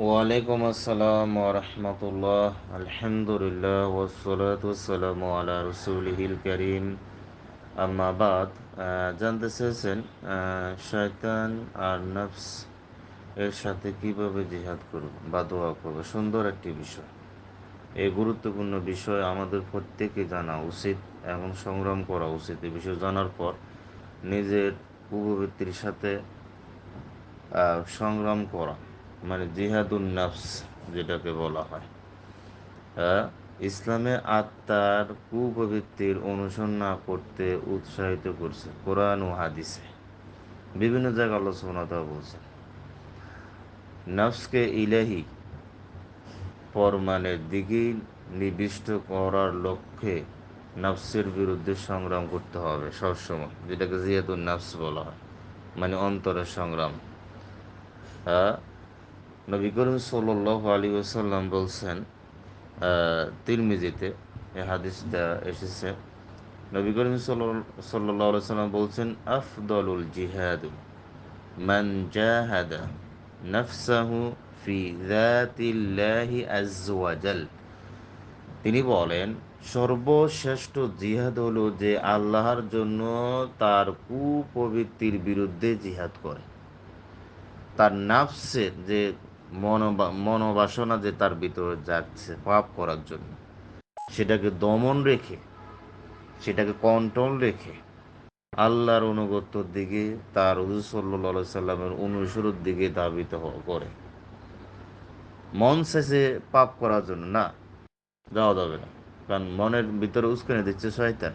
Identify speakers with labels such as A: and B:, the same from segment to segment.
A: ওয়ালাইকুম আসসালাম ওরহমতুল্লাহ আলহামদুলিল্লাহ ওসলাত ওসালাম আলা রসুলহিল করিম। আম্মাবাদ জানতে চেয়েছেন শয়তান আর নফস এর সাথে কীভাবে জিহাদ করব বা দোয়া করব? সুন্দর একটি বিষয়। এই গুরুত্বপূর্ণ বিষয় আমাদের প্রত্যেকে জানা উচিত এবং সংগ্রাম করা উচিত। এই বিষয় জানার পর নিজের পূর্ববৃত্তির সাথে সংগ্রাম করা। মানে জিহাদুন নাফস যেটাকে বলা হয়। ইসলামে আত্মার কুপ্রবৃত্তির অনুসরণ না করতে উৎসাহিত করছে কোরআন ও হাদিসে। বিভিন্ন জায়গায় আল্লাহ সোনাতা বলছেন, নফসকে ইলাহি ফরমানের দিকেই নির্দিষ্ট করার লক্ষ্যে নফসের বিরুদ্ধে সংগ্রাম করতে হবে সবসময়, যেটাকে জিয়াদুন নফস বলা হয় মানে অন্তরের সংগ্রাম। নবী করিম সাল আলী ওসাল্লাম বলছেন তিরমিজিতে এ হাদিসটা এসেছে। নবী করিম সাল্লাহ সাল্লাম বলছেন, আফদলুল জিহাদু মান জাহাদা নফসাহু ফি জাতিল্লাহি আজওয়াজাল। তিনি বলেন, সর্বশ্রেষ্ঠ জিহাদ হলো যে আল্লাহর জন্য তার কুপবৃত্তির বিরুদ্ধে জিহাদ করে। তার নাফসের যে মনোবাসনা যে তার ভিতরে যাচ্ছে, পাপ করার জন্য। সেটাকে দমন রেখে, সেটাকে কন্ট্রোল রেখে, আল্লাহর অনুগত্যর দিকে তার হুজুর সাল্লা সাল্লামের অনুসরোর দিকে দাবিত করে। মন শেষে পাপ করার জন্য না, যাওয়া যাবে না। কারণ মনের ভিতরে উস্কানি দিচ্ছে শয়তান।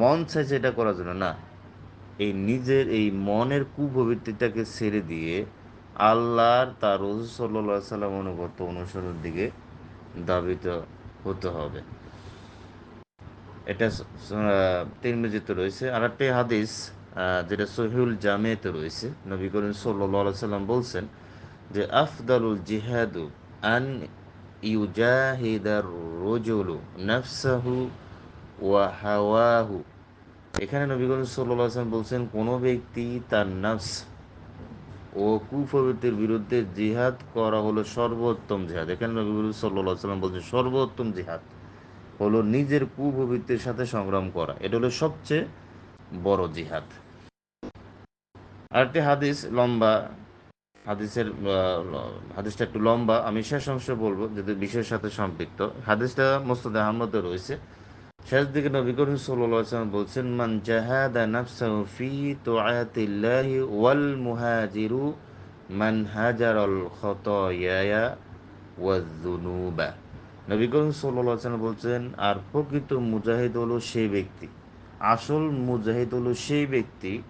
A: মন চাইছে এটা করার জন্য না, এই নিজের এই মনের কুপ্রবৃত্তিটাকে ছেড়ে দিয়ে আল্লাহর তার রসুল সাল্লা সাল্লাম অনুগত অনুসরণের দিকে দাবিত হতে হবে। এটা তিরমিজিতে রয়েছে। আর একটি হাদিস যেটা সহিউল জামেতে রয়েছে। নবী করিম সাল্লা সাল্লাম বলছেন যে, আফদালুল জিহাদু আন ইউজাহিদার রোজুলু নফসাহু ওয়া হাওয়াহু। এখানে নবী করিম সাল্লাহ আসলাম বলছেন, কোনো ব্যক্তি তার নফস ও কুফবৃত্তির বিরুদ্ধে জিহাদ করা হলো সর্বোত্তম জিহাদ। এখানে নবী সাল্লাহ সাল্লাম বলছেন, সর্বোত্তম জিহাদ হলো নিজের কুপ্রবৃত্তির সাথে সংগ্রাম করা। এটা হলো সবচেয়ে বড় জিহাদ। আরেকটি হাদিস লম্বা, হাদিসের হাদিসটা একটু লম্বা। আমি শেষ অংশ বলব যদি বিষয়ের সাথে সম্পৃক্ত। হাদিসটা মোস্তাদ আহমদে রয়েছে। শেষ দিকে নবী করিম সাল্লাম বলছেন, মান জাহাদা নাফসাহু ফি তুআতিল্লাহি ওয়াল মুহাজিরু মান হাজারাল খতায়া ওয়াজ-যুনুবা নবী করিম বলছেন, আর প্রকৃত মুজাহিদ হলো সেই ব্যক্তি, আসল মুজাহিদ হলো সেই ব্যক্তি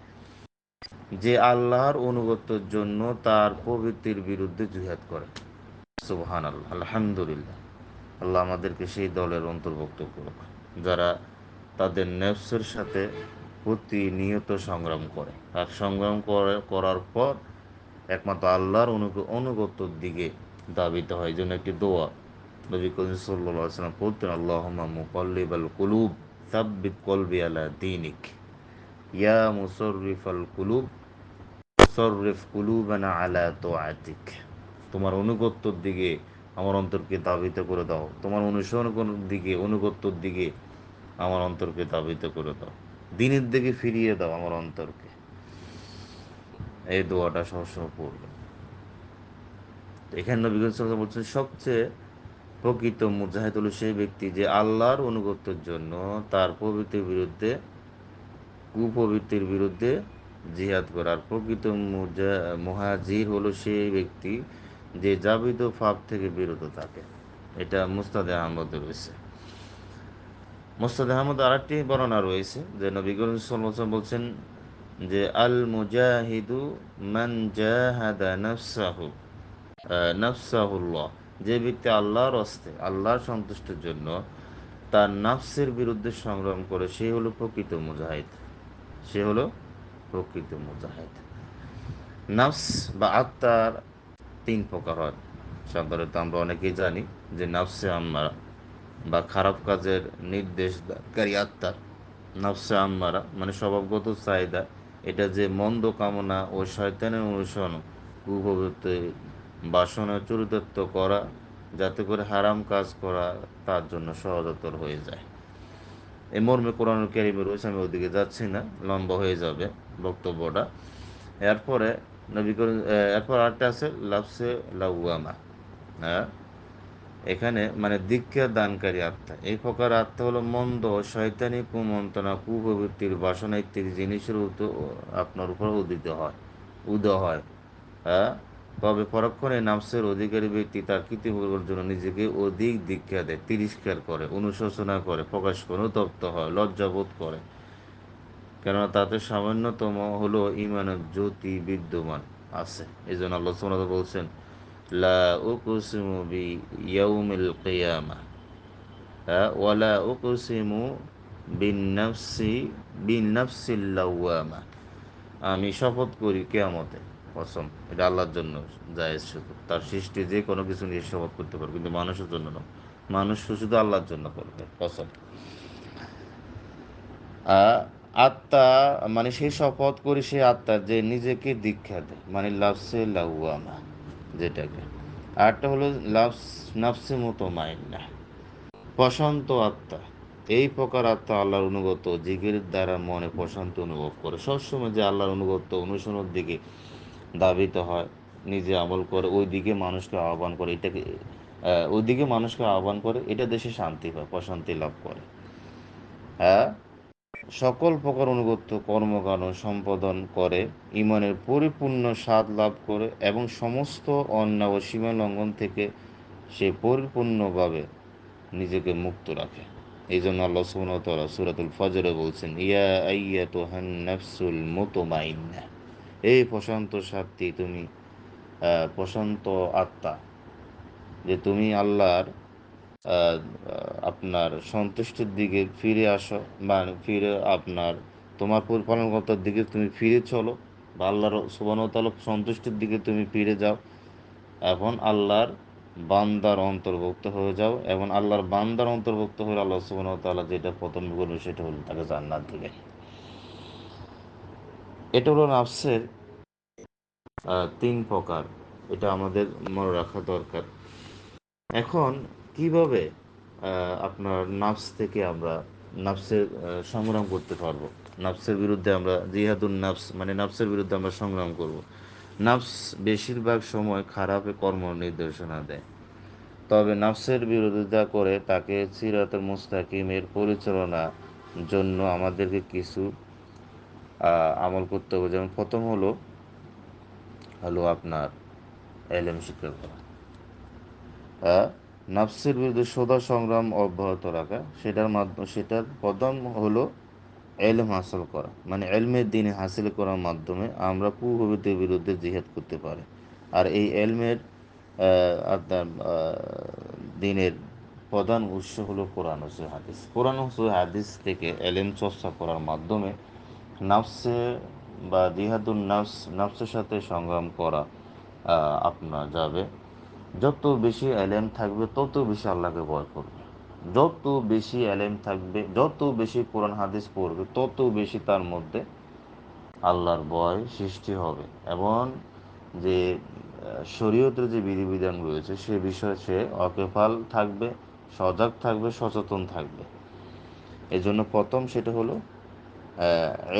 A: যে আল্লাহর অনুগত্যের জন্য তার প্রবৃত্তির বিরুদ্ধে জুহাদ করে। সুবহান আল্লাহ আলহামদুলিল্লাহ। আল্লাহ আমাদেরকে সেই দলের অন্তর্ভুক্ত করুক। যারা তাদের নেফসের সাথে প্রতিনিয়ত সংগ্রাম করে। আর সংগ্রাম করে, করার পর একমাত্র আল্লাহর অনুগত্যর দিকে দাবিত হয়। যেন একটি দোয়া নবী করিম সাল্লাম বলতেন আল্লাহ মুকল্লিবাল কুলুব, সাব্বিত কলবি আলা দিনিক। ইয়া মুসরিফ আল কুলুব সরিফ কুলুবানা আলা তো আতিক তোমার অনুগত্যর দিকে আমার অন্তরকে দাবিত করে দাও। তোমার অনুসরণ দিকে অনুগত্যর দিকে আমার অন্তরকে দাবিত করে দাও। দিনের দিকে ফিরিয়ে দাও আমার অন্তরকে। এই দোয়াটা সবসময় পড়বে। এখানে নবী বলছেন, সবচেয়ে প্রকৃত মুজাহিদ হল সেই ব্যক্তি যে আল্লাহর অনুগত্যের জন্য তার প্রবৃত্তির বিরুদ্ধে, কুপবিত্রের বিরুদ্ধে জিহাদ করার প্রকৃত মুহাজির হলো সেই ব্যক্তি যে জাবিদ ফাপ থেকে বিরত থাকে। এটা মুস্তাদে আহমদ রয়েছে। মুস্তাদ আহমদ আর একটি বর্ণনা রয়েছে যে নবী করিম সাল্লাম বলছেন যে, আল মুজাহিদু মান জাহাদা নফসাহু নফসাহুল্লাহ। যে ব্যক্তি আল্লাহর অস্তে আল্লাহর সন্তুষ্টির জন্য তার নাফসের বিরুদ্ধে সংগ্রাম করে, সে হলো প্রকৃত মুজাহিদ। সে হলো প্রকৃত মুজাহিদ। নাফস বা আত্মার তিন প্রকার হয়। সাধারণত আমরা অনেকেই জানি যে নাফসে আম্মারা বা খারাপ কাজের নির্দেশকারী আত্মার নাফসে আম্মারা মানে স্বভাবগত চাহিদা, এটা যে মন্দ কামনা ও শয়তানের অনুসরণ, কুপ্রবৃত্তি, বাসনা চরিতার্থ করা, যাতে করে হারাম কাজ করা তার জন্য সহজতর হয়ে যায়। এই মর্মে কোরআন ক্যারিমে রয়েছে, আমি ওদিকে যাচ্ছি না, লম্বা হয়ে যাবে বক্তব্যটা। এরপরে নবী করিম এরপর আরেকটা আছে লাভসে লাউয়ামা। হ্যাঁ? এখানে মানে দীক্ষা দানকারী আত্মা। এই প্রকার আত্মা হলো মন্দ, শয়তানি, কুমন্ত্রণা, কুপ্রবৃত্তির বাসনা ইত্যাদি জিনিসের আপনার উপর উদিত হয় উদয় হয়। হ্যাঁ? তবে পরক্ষণে নামসের অধিকারী ব্যক্তি তার কৃতিমূলকের জন্য নিজেকে অধিক দীক্ষা দেয়, তিরস্কার করে, অনুশোচনা করে, প্রকাশ করে, অনুতপ্ত হয়, লজ্জাবোধ করে। কেননা তাতে সামান্যতম হলো ইমানের জ্যোতি বিদ্যমান আছে। এই জন্য আল্লাহ সোনাদ বলছেন, লা বি ওয়ালা আমি শপথ করি কেয়ামতে। কসম এটা আল্লাহর জন্য যায় শুধু তার সৃষ্টি যে কোনো কিছু নিয়ে শপথ করতে পারবে, কিন্তু মানুষের জন্য নয়। মানুষ শুধু আল্লাহর জন্য করবে। কসম আত্মা মানে সেই শপথ করি সে আত্মা যে নিজেকে দীক্ষা দেয় মানে লাভসে লাউয়ামা যেটাকে। আরটা হলো লাভস নাফসে মতো মাইন্না। প্রশান্ত আত্মা, এই প্রকার আত্মা আল্লাহর অনুগত জিগের দ্বারা মনে প্রশান্ত অনুভব করে। সবসময় যে আল্লাহর অনুগত অনুসরণের দিকে দাবিত হয়, নিজে আমল করে ওই দিকে মানুষকে আহ্বান করে, এটাকে ওই দিকে মানুষকে আহ্বান করে, এটা দেশে শান্তি পায়, প্রশান্তি লাভ করে। হ্যাঁ? সকল প্রকার অনুগত্য কর্মকাণ্ড সম্পাদন করে, ইমানের পরিপূর্ণ স্বাদ লাভ করে এবং সমস্ত অন্যায় ও সীমা লঙ্ঘন থেকে সে পরিপূর্ণভাবে নিজেকে মুক্ত রাখে। এই জন্য আল্লাহ সুবনতলা সুরাতুল ফজরে বলছেন, ইয়া আইয়া তো হান্নাফসুল মতো মাইন্না এই প্রশান্ত সাত্তি তুমি প্রশান্ত আত্মা, যে তুমি আল্লাহর আপনার সন্তুষ্টির দিকে ফিরে আসো, বা ফিরে আপনার তোমার পরিপালনকর্তার দিকে তুমি ফিরে চলো, বা আল্লাহর সুবানতাল সন্তুষ্টির দিকে তুমি ফিরে যাও। এখন আল্লাহর বান্দার অন্তর্ভুক্ত হয়ে যাও, এবং আল্লাহর বান্দার অন্তর্ভুক্ত হয়ে আল্লাহ সুবানতাল্লাহ যেটা প্রথম করবে সেটা হলো তাকে জান্নাত দিবে। এটা হলো নাফসের তিন প্রকার। এটা আমাদের মনে রাখা দরকার। এখন কীভাবে আপনার নাফস থেকে আমরা নাফসের সংগ্রাম করতে পারব। নাফসের বিরুদ্ধে আমরা জিহাদুল নাফস মানে নাফসের বিরুদ্ধে আমরা সংগ্রাম করব। নাফস বেশিরভাগ সময় খারাপে কর্ম নির্দেশনা দেয়। তবে নাফসের বিরোধিতা করে তাকে সিরাতের মুস্তাকিমের পরিচালনার জন্য আমাদেরকে কিছু আমল করতে হবে। যেমন প্রথম হলো হলো আপনার এলএম শিক্ষা করা। নাফসের বিরুদ্ধে সদা সংগ্রাম অব্যাহত রাখা, সেটার মাধ্যমে সেটার প্রধান হলো এলম হাসিল করা। মানে এলমের দিনে হাসিল করার মাধ্যমে আমরা কুপ্রবৃত্তির বিরুদ্ধে জিহাদ করতে পারি। আর এই এলমের আপনার দিনের প্রধান উৎস হলো কোরআন হুসু হাদিস। কোরআন হুসু হাদিস থেকে এলেম চর্চা করার মাধ্যমে নাফসে বা জিহাদুল নাফস, নাফসের সাথে সংগ্রাম করা আপনার যাবে। যত বেশি এলেম থাকবে, তত বেশি আল্লাহকে ভয় করবে। যত বেশি এলেম থাকবে, যত বেশি কোরআন, হাদিস পড়বে, তত বেশি তার মধ্যে আল্লাহর ভয় সৃষ্টি হবে। এবং যে শরীয়তের যে বিধিবিধান রয়েছে, সে বিষয়ে সে অকেফাল থাকবে, সজাগ থাকবে, সচেতন থাকবে। এই জন্য প্রথম সেটা হলো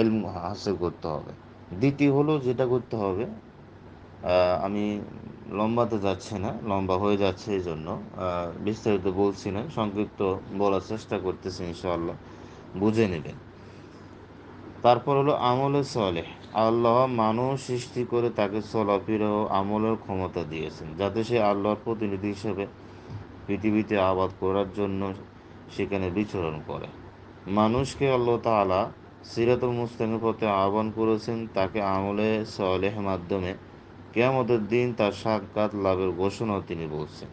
A: এলম হাসিল করতে হবে। দ্বিতীয় হলো যেটা করতে হবে আমি লম্বাতে যাচ্ছে না, লম্বা হয়ে যাচ্ছে এই জন্য। বিস্তারিত বলছি না, সংক্ষিপ্ত বলার চেষ্টা করতেছি ইনশাআল্লাহ, বুঝে নেবেন। তারপর হলো আমলে চলে আল্লাহ মানুষ সৃষ্টি করে তাকে চলাফেরা ও আমলের ক্ষমতা দিয়েছেন, যাতে সে আল্লাহর প্রতিনিধি হিসেবে পৃথিবীতে আবাদ করার জন্য সেখানে বিচরণ করে। মানুষকে আল্লাহ তালা সিরাতুল মুস্তামের পথে আহ্বান করেছেন, তাকে আমলে সলেহ মাধ্যমে কেয়ামতের দিন তার সাক্ষাৎ লাভের ঘোষণাও তিনি বলছেন।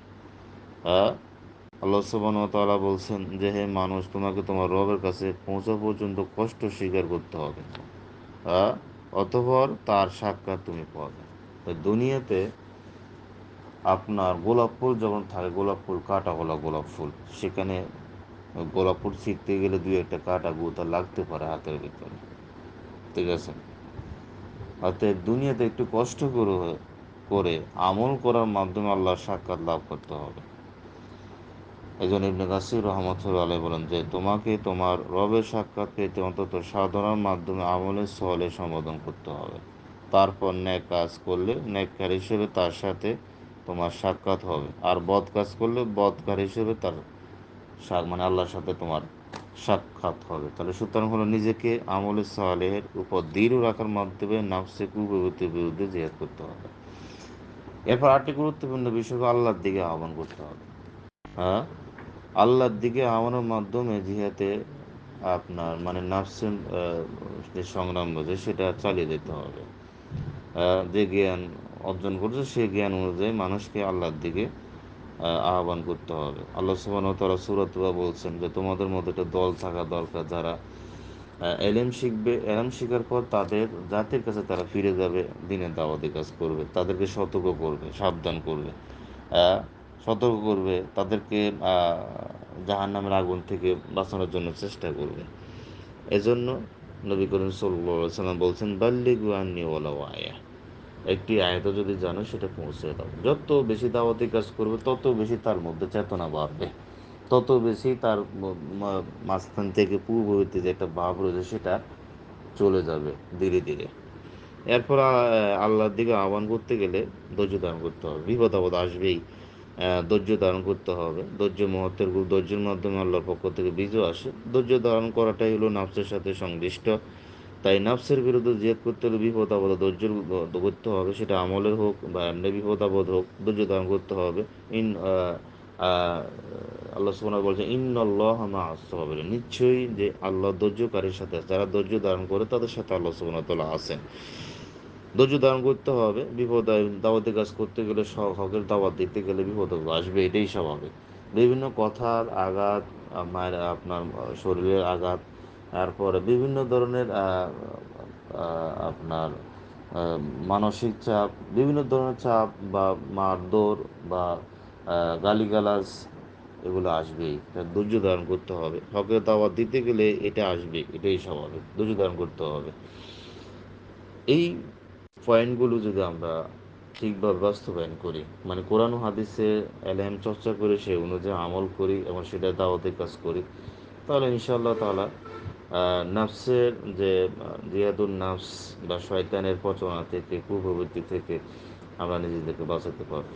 A: আল্লাহ সুবাহতালা বলছেন যে, হে মানুষ, তোমাকে তোমার রবের কাছে পৌঁছা পর্যন্ত কষ্ট স্বীকার করতে হবে। অতপর তার সাক্ষাৎ তুমি পাবে। দুনিয়াতে আপনার গোলাপ ফুল যখন থাকে, গোলাপ ফুল কাটা গলা গোলাপ ফুল। সেখানে গোলাপ ফুল ছিটতে গেলে দুই একটা কাটা গুতা লাগতে পারে হাতের ভিতরে। ঠিক আছে? অতএব দুনিয়াতে একটু কষ্ট করে করে আমল করার মাধ্যমে আল্লাহর সাক্ষাৎ লাভ করতে হবে। এই জন্য ইবনে কাসির রহমতুল্লাহ আলাই বলেন যে, তোমাকে তোমার রবের সাক্ষাৎ পেতে অন্তত সাধনার মাধ্যমে আমলের সহলে সম্বোধন করতে হবে। তারপর ন্যাক কাজ করলে ন্যাককার হিসেবে তার সাথে তোমার সাক্ষাৎ হবে। আর বদ কাজ করলে বদকার হিসেবে তার মানে আল্লাহর সাথে তোমার সাক্ষাৎ হবে। তাহলে সুতরাং হলো নিজেকে আমলে সালেহের উপর দৃঢ় রাখার মাধ্যমে নাফসে কুপ্রবৃত্তির বিরুদ্ধে জেহাদ করতে হবে। এরপর আরেকটি গুরুত্বপূর্ণ বিষয় আল্লাহর দিকে আহ্বান করতে হবে। হ্যাঁ? আল্লাহর দিকে আহ্বানের মাধ্যমে জিহাতে আপনার মানে নাফসের যে সংগ্রাম রয়েছে সেটা চালিয়ে যেতে হবে। যে জ্ঞান অর্জন করছে সেই জ্ঞান অনুযায়ী মানুষকে আল্লাহর দিকে আহ্বান করতে হবে। আল্লাহ সুবাহ তারা সুরতুবা বলছেন যে, তোমাদের মধ্যে একটা দল থাকা দরকার যারা এলেম শিখবে। এলেম শেখার পর তাদের জাতির কাছে তারা ফিরে যাবে, দিনের দাওয়াতি কাজ করবে, তাদেরকে সতর্ক করবে, সাবধান করবে। সতর্ক করবে, তাদেরকে জাহান নামের আগুন থেকে বাঁচানোর জন্য চেষ্টা করবে। এজন্য নবী করিম সাল্লাম বলছেন, বাল্লিগু আন্নি ওলা আয়া একটি আয়ত যদি জানো, সেটা পৌঁছে দাও। যত বেশি দাওয়াতি কাজ করবে, তত বেশি তার মধ্যে চেতনা বাড়বে। তত বেশি তার মাঝখান থেকে পূর্ববর্তী যে একটা ভাব রয়েছে, সেটা চলে যাবে ধীরে ধীরে। এরপর আল্লাহর দিকে আহ্বান করতে গেলে ধৈর্য ধারণ করতে হবে। বিপদ আপদ আসবেই ধৈর্য ধারণ করতে হবে। ধৈর্য মহত্বের ধৈর্যের মাধ্যমে আল্লাহর পক্ষ থেকে বিজয় আসে। ধৈর্য ধারণ করাটাই হলো নাফসের সাথে সংশ্লিষ্ট তাই নাফসের বিরুদ্ধে জেদ করতে হলে বিপদ আপদ ধৈর্য করতে হবে, সেটা আমলের হোক বা এমনি বিপদ আপদ হোক, ধৈর্য ধারণ করতে হবে। ইন আল্লাহ সুবহানাহু বলছেন, ইন্নাল্লাহ মা আসসাবিরিন নিশ্চয়ই যে আল্লাহ ধৈর্যকারীর সাথে যারা ধৈর্য ধারণ করে তাদের সাথে আল্লাহ তাআলা আছেন। ধৈর্য ধারণ করতে হবে, বিপদ দাওয়াতের কাজ করতে গেলে হকের দাওয়াত দিতে গেলে বিপদ আসবে, এটাই স্বাভাবিক। বিভিন্ন কথার আঘাত মায়ের, আপনার, শরীরের আঘাত তারপরে বিভিন্ন ধরনের আপনার মানসিক চাপ বিভিন্ন ধরনের চাপ বা মারধর বা গালিগালাজ এগুলো আসবেই। ধৈর্য ধারণ করতে হবে। হকের দাওয়াত দিতে গেলে এটা আসবে এটাই স্বাভাবিক। ধৈর্য ধারণ করতে হবে। এই পয়েন্টগুলো যদি আমরা ঠিকভাবে বাস্তবায়ন করি মানে কোরআন হাদিসে এলএম চর্চা করে সে অনুযায়ী আমল করি এবং সেটা দাওয়াতের কাজ করি তাহলে ইনশাআল্লাহ আহ, নাফসের যে জিয়াদুল নাফস বা শয়তানের পচনা থেকে কুপ্রবৃত্তি থেকে আমরা নিজেদেরকে বাঁচাতে পারব।